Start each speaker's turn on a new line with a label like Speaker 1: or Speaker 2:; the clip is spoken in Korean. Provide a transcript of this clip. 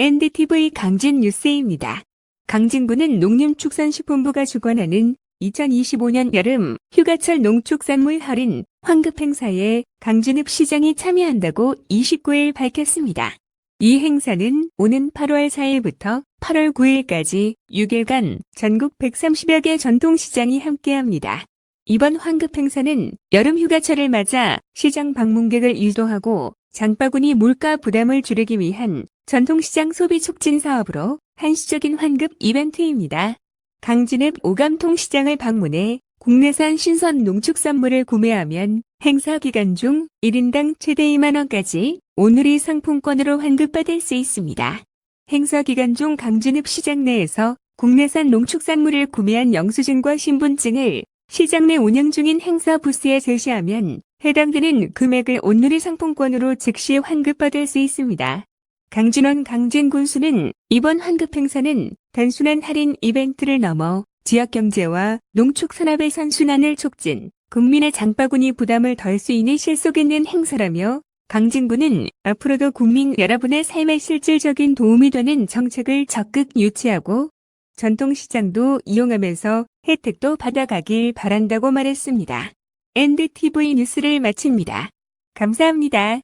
Speaker 1: NDTV 강진 뉴스입니다. 강진구는 농림축산식품부가 주관하는 2025년 여름 휴가철 농축산물 할인 환급 행사에 강진읍 시장이 참여한다고 29일 밝혔습니다. 이 행사는 오는 8월 4일부터 8월 9일까지 6일간 전국 130여 개 전통시장이 함께합니다. 이번 환급 행사는 여름 휴가철을 맞아 시장 방문객을 유도하고 장바구니 물가 부담을 줄이기 위한 전통시장 소비 촉진 사업으로 한시적인 환급 이벤트입니다. 강진읍 오감통 시장을 방문해 국내산 신선 농축산물을 구매하면 행사 기간 중 1인당 최대 2만원까지 오늘이 상품권으로 환급받을 수 있습니다. 행사 기간 중 강진읍 시장 내에서 국내산 농축산물을 구매한 영수증과 신분증을 시장 내 운영 중인 행사 부스에 제시하면 해당되는 금액을 온누리 상품권으로 즉시 환급받을 수 있습니다. 강진원 강진군수는 이번 환급 행사는 단순한 할인 이벤트를 넘어 지역 경제와 농축 산업의 선순환을 촉진, 국민의 장바구니 부담을 덜 수 있는 실속 있는 행사라며 강진군은 앞으로도 국민 여러분의 삶에 실질적인 도움이 되는 정책을 적극 유치하고 전통시장도 이용하면서 혜택도 받아가길 바란다고 말했습니다. NDTV 뉴스를 마칩니다. 감사합니다.